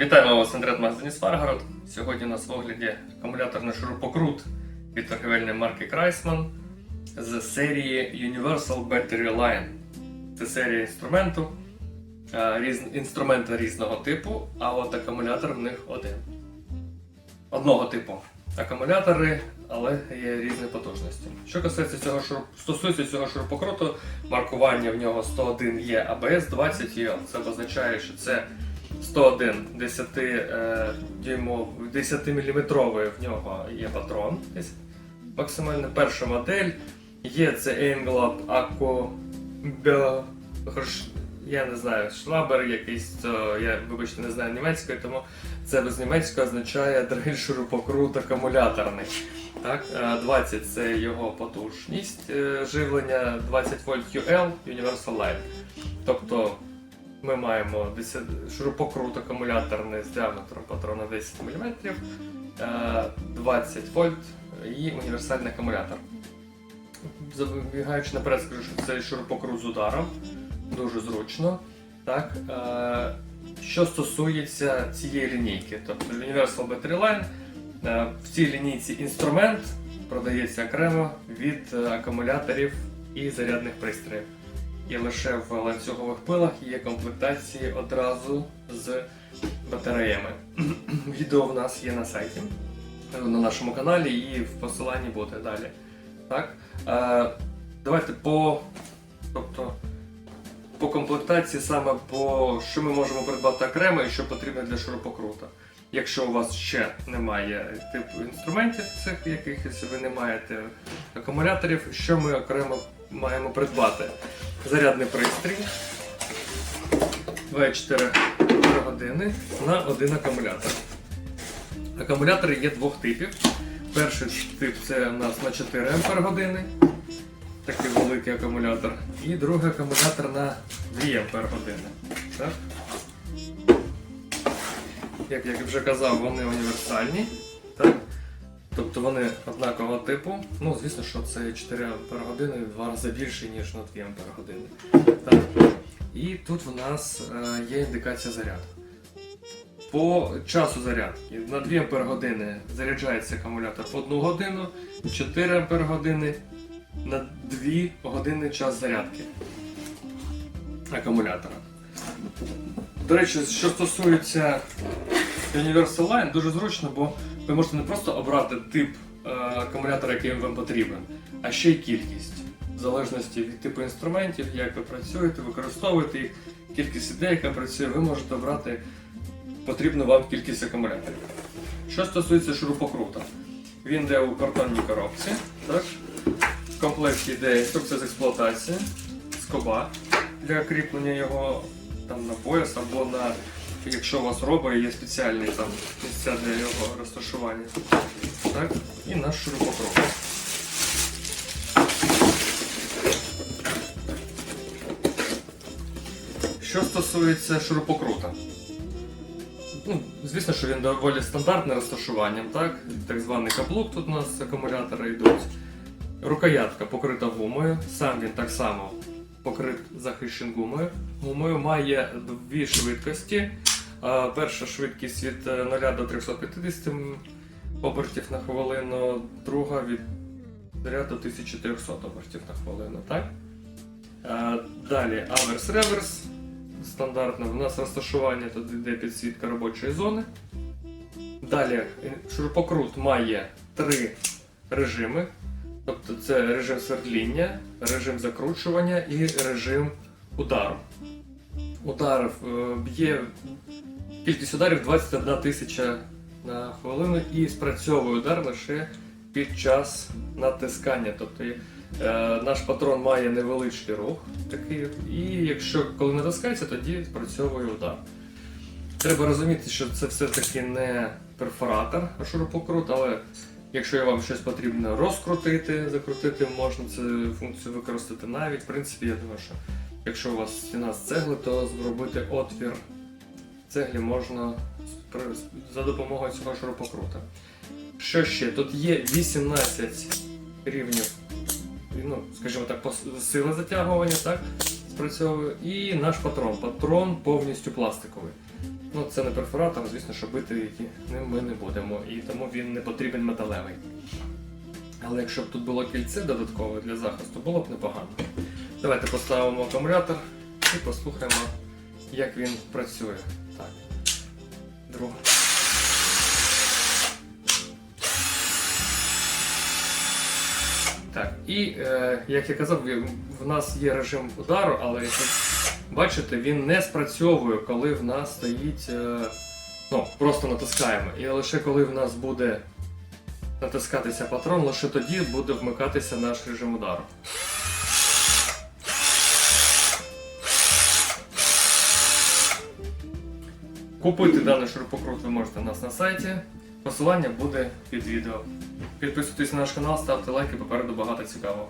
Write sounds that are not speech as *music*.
Вітаємо вас інтернет-магазині Сваргород. Сьогодні у нас в огляді акумуляторний шурупокрут від торговельної марки Kreisman з серії Universal Battery Line. Це серія інструменту, е, різ... інструмента різного типу, а от акумулятор в них один. Одного типу. Акумулятори, але є різні потужності. Що касається цього шуруп... стосується цього шурупокруту, маркування в нього 101 є ABS 20 є. Це означає, що це 101 10 е, дюймов, 10 мм в нього є патрон. Максимально перша модель. Є це Englab Bel- я не знаю, шлабер якийсь, то я, вибачте, не знаю німецької, тому це без німецької означає дрель шурупокрут акумуляторний. Так, е, 20 це його потужність е, живлення, 20 вольт UL Universal Light. Тобто ми маємо 10 шурупокрут акумуляторний з діаметром патрона 10 мм, е, 20 вольт і універсальний акумулятор. Забігаючи наперед, скажу, що це шурупокрут з ударом, дуже зручно. Так, е, що стосується цієї лінійки, тобто Universal Battery Line, е, в цій лінійці інструмент продається окремо від е, акумуляторів і зарядних пристроїв. І лише в ланцюгових пилах є комплектації одразу з батареями. *clears throat* Відео в нас є на сайті, на нашому каналі, і в посиланні буде далі. Так? Е, давайте по, тобто, по комплектації саме по що ми можемо придбати окремо і що потрібно для шурупокрута. Якщо у вас ще немає типу інструментів цих якихось, ви не маєте акумуляторів, що ми окремо маємо придбати? Зарядний пристрій 2,4 години на один акумулятор. Акумулятори є двох типів. Перший тип це у нас на 4 Ампер години, такий великий акумулятор. І другий акумулятор на 2 Ампер години. Як я вже казав, вони універсальні. Тобто вони однакового типу. Ну, звісно, що це 4 Ампер години в два рази більше, ніж на 2 Ампер години. Так. І тут в нас е, є індикація заряду. По часу зарядки на 2 Ампер години заряджається акумулятор в 1 годину, 4 Ампер години на 2 години час зарядки акумулятора. До речі, що стосується Universal Line, дуже зручно, бо ви можете не просто обрати тип е, акумулятора, який вам потрібен, а ще й кількість. В залежності від типу інструментів, як ви працюєте, використовуєте їх, кількість ідей, яка працює, ви можете обрати потрібну вам кількість акумуляторів. Що стосується шурупокрута, він йде у картонній коробці. Так? В комплекті йде інструкція з експлуатації, скоба для кріплення його там, на пояс або на, якщо у вас роба, є спеціальні там, місця для його розташування. Так? І наш шурупокрут. Що стосується шурупокрута. Ну, звісно, що він доволі стандартне розташуванням, так? Так званий каблук тут у нас акумулятори йдуть. Рукоятка покрита гумою, сам він так само покрит захищен гумою. Гумою має дві швидкості. Перша швидкість від е, 0 до 350 обертів на хвилину, друга від 0 до 1300 обертів на хвилину. Так? Далі аверс-реверс. Стандартно в нас розташування тут йде підсвітка робочої зони. Далі е, шурупокрут має три режими. Тобто це режим свердління, режим закручування і режим удару. Удар е, б'є кількість ударів 21 тисяча на хвилину і спрацьовує удар лише під час натискання. Тобто е, наш патрон має невеличкий рух, такий, і якщо коли натискається, тоді спрацьовує удар. Треба розуміти, що це все-таки не перфоратор, а шурупокрут, але якщо вам щось потрібно розкрутити, закрутити, можна цю функцію використати навіть. В принципі, я думаю, що якщо у вас стіна з цегли, то зробити отвір цеглі можна за допомогою цього шурупокрута. Що ще? Тут є 18 рівнів, ну, скажімо так, сили затягування, так? Спрацьовує. І наш патрон. Патрон повністю пластиковий. Ну, це не перфоратор, звісно, що бити ним ми не будемо, і тому він не потрібен металевий. Але якщо б тут було кільце додаткове для захисту, було б непогано. Давайте поставимо акумулятор і послухаємо, як він працює. Так. Друга. Так, і е, як я казав, в нас є режим удару, але як ви бачите, він не спрацьовує, коли в нас стоїть. Е, ну, просто натискаємо. І лише коли в нас буде натискатися патрон, лише тоді буде вмикатися наш режим удару. Купити даний шурупокрут ви можете у нас на сайті. Посилання буде під відео. Підписуйтесь на наш канал, ставте лайки, попереду багато цікавого.